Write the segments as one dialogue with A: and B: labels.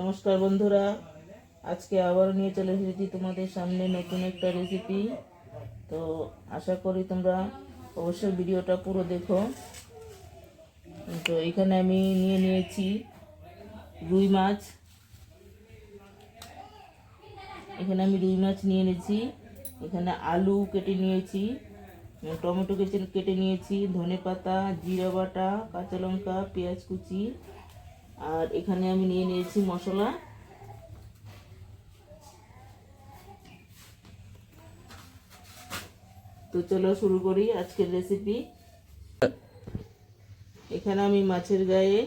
A: নমস্কার বন্ধুরা। আজকে আবার নিয়ে চলে এসেছি তোমাদের সামনে নতুন একটা রেসিপি তো আশা করি তোমরা অবশ্যই ভিডিওটা পুরো দেখো। তো এখানে আমি নিয়ে নিয়েছি রুই মাছ। এখানে আমি রুই মাছ নিয়ে নিয়েছি এখানে আলু কেটে নিয়েছি, টমেটো কেটে কেটে নিয়েছি ধনে পাতা জিরা বাটা, কাঁচা লঙ্কা, পেঁয়াজ কুচি আর এখানে আমি নিয়ে নিয়েছি মশলা। তো চলো শুরু করি আজকের রেসিপি এখানে আমি মাছের গায়ে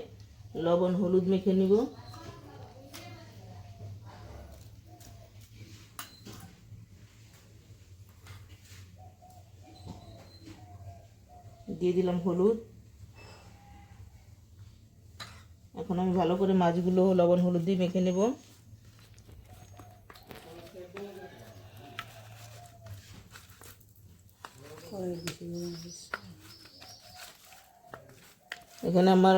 A: লবণ, হলুদ মেখে নিব। দিয়ে দিলাম হলুদ। এখন আমি ভালো করে মাছগুলো লবণ, হলুদ দিয়ে মেখে নেব। এখানে আমার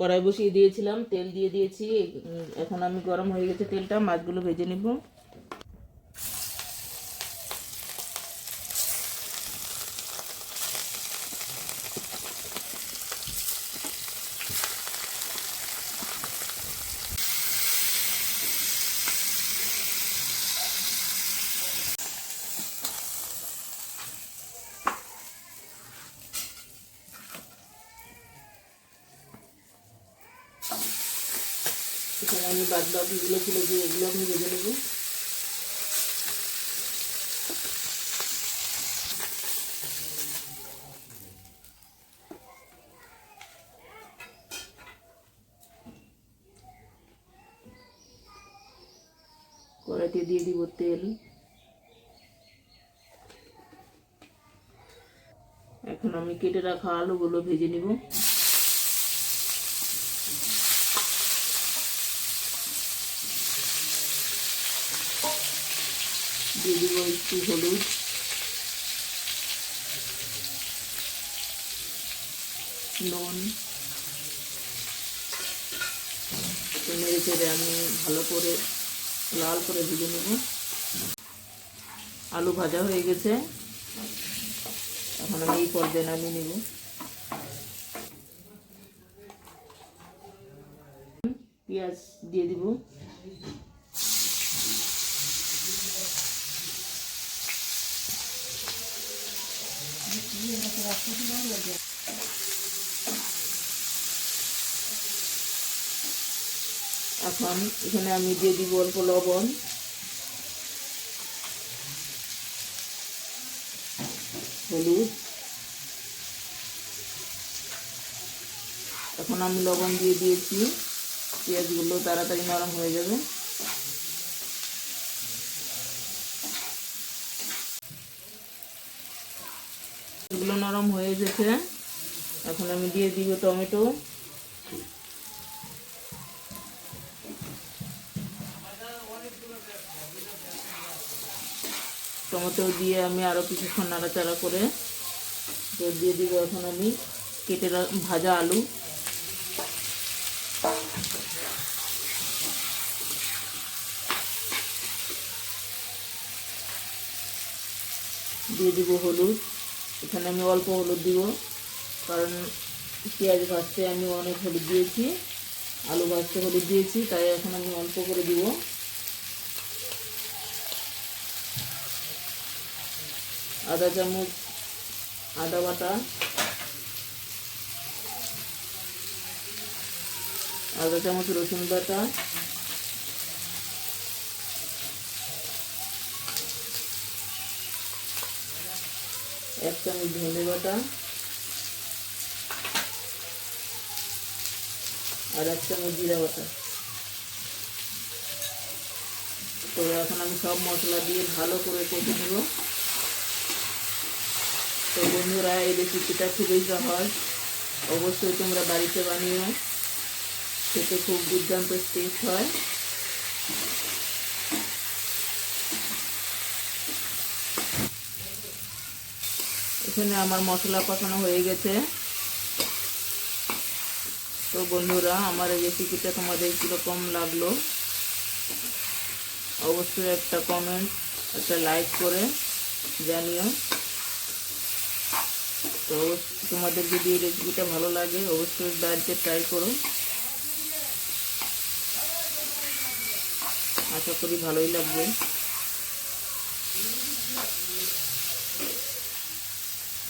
A: কড়াই বসিয়ে দিয়েছিলাম, তেল দিয়ে দিয়েছি। এখন আমি গরম হয়ে গেছে তেলটা, মাছগুলো ভেজে নেব। এখানে আমি বাদ বাকিগুলো ছিল যে এগুলো আমি ভেজে নেব। কড়াইতে দিয়ে দিব তেল। এখন আমি কেটে রাখা আলুগুলো ভেজে নিব। দিয়ে দিব একটু হলুদ। নুন। নেড়ে চেড়ে আমি ভালো করে, লাল করে ভেজে নেব। আলু ভাজা হয়ে গেছে। এখন আমি এই পর্যায়ে নামিয়ে নেব। পেঁয়াজ দিয়ে দিব। এখন এখানে আমি দিয়ে দিব অল্প লবণ। হলুদ। এখন আমি লবণ দিয়ে দিয়েছি। পেঁয়াজগুলো তাড়াতাড়ি নরম হয়ে যাবে। এগুলো নরম হয়ে গেছে। এখন আমি দিয়ে দিব টমেটো। টমেটো দিয়ে আমি আরও কিছুক্ষণ নাড়াচাড়া করে দিয়ে দিব এখন আমি কেটে ভাজা আলু। দিয়ে দিব হলুদ। এখানে আমি অল্প হলুদ দিব, কারণ পেঁয়াজ ভাজতে আমি অনেক হলুদ দিয়েছি, আলু ভাজতে হলুদ দিয়েছি, তাই এখন আমি অল্প করে দিব। আদা চামচ, আদা বাটা, আদা চামচ রসুন বাটা চামচ ধনে বাটা। আর এক চামচ জিরা বাটা। তো এখন আমি সব মশলা দিয়ে ভালো করে কষে নেব। তো বন্ধুরা, এই রেসিপিটা খুবই সহজ। অবশ্যই তোমরা বাড়িতে বানিও। খেতে খুব দুর্দান্ত টেস্ট হয়। এখানে আমার মশলা কষানো হয়ে গেছে। তো বন্ধুরা, আমার এই রেসিপিটা তোমাদের কীরকম লাগল? অবশ্যই একটা কমেন্ট একটা লাইক করে জানিও। তো তোমাদের যদি এই রেসিপিটা ভালো লাগে, অবশ্যই বাড়িতে ট্রাই করো। আশা করি ভালোই লাগবে।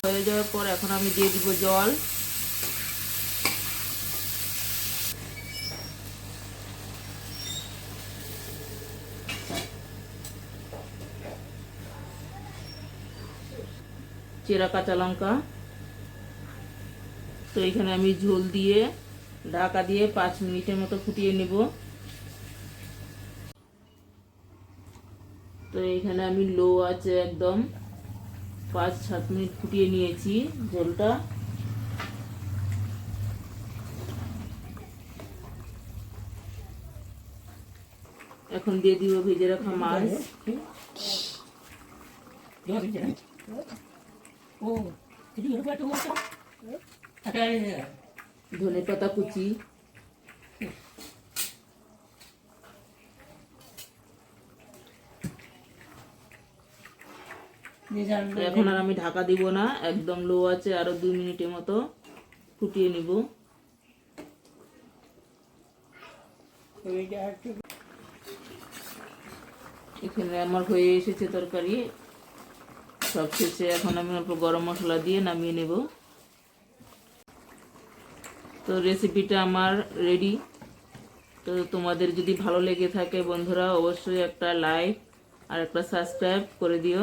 A: হয়ে যাওয়ার পর এখন আমি দিয়ে দিব জল। চেরা কাঁচা লঙ্কা। তো এখানে আমি ঝোল দিয়ে, ঢাকা দিয়ে পাঁচ মিনিটের মতো ফুটিয়ে নেব। তো এখানে আমি লো আছে একদম। পাঁচ, সাত মিনিট ফুটিয়ে নিয়েছি ঝোলটা এখন দিয়ে দিব ভেজে রাখা মাছ। ধনে পাতা কুচি। এখন আর আমি ঢাকা দিব না একদম লো আছে আরও দুই মিনিটের মতো ফুটিয়ে নিব। এখানে আমার হয়ে এসেছে তরকারি। সব শেষে এখন আমি অল্প গরম মশলা দিয়ে নামিয়ে নেব। তো রেসিপিটা আমার রেডি তো তোমাদের যদি ভালো লেগে থাকে বন্ধুরা অবশ্যই একটা লাইক আর একটা সাবস্ক্রাইব করে দিও।